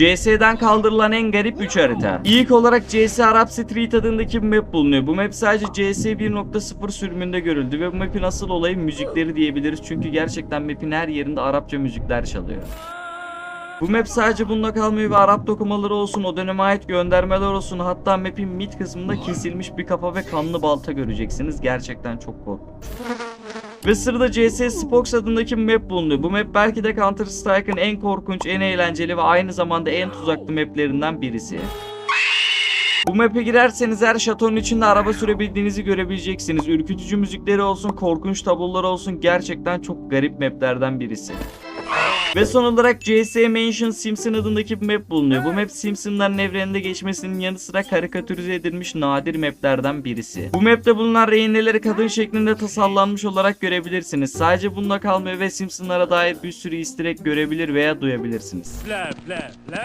CS'den kaldırılan en garip 3 harita. İlk olarak CS Arap Street adındaki map bulunuyor. Bu map sadece CS 1.0 sürümünde görüldü ve bu map'in asıl olayı müzikleri diyebiliriz. Çünkü gerçekten map'in her yerinde Arapça müzikler çalıyor. Bu map sadece bununla kalmıyor ve Arap dokumaları olsun, o döneme ait göndermeler olsun. Hatta map'in mid kısmında kesilmiş bir kafa ve kanlı balta göreceksiniz. Gerçekten çok korkunç. Ve sırada CS Spox adındaki map bulunuyor. Bu map belki de Counter Strike'ın en korkunç, en eğlenceli ve aynı zamanda en tuzaklı maplerinden birisi. Bu map'e girerseniz her şatonun içinde araba sürebildiğinizi görebileceksiniz. Ürkütücü müzikleri olsun, korkunç tabloları olsun gerçekten çok garip maplerden birisi. Ve son olarak CS Mansion Simpson adındaki bir map bulunuyor. Bu map Simpsonların evreninde geçmesinin yanı sıra karikatürize edilmiş nadir maplerden birisi. Bu mapte bulunan rehineleri kadın şeklinde tasarlanmış olarak görebilirsiniz. Sadece bununla kalmıyor ve Simpsonlara dair bir sürü easter egg görebilir veya duyabilirsiniz. Bla bla bla.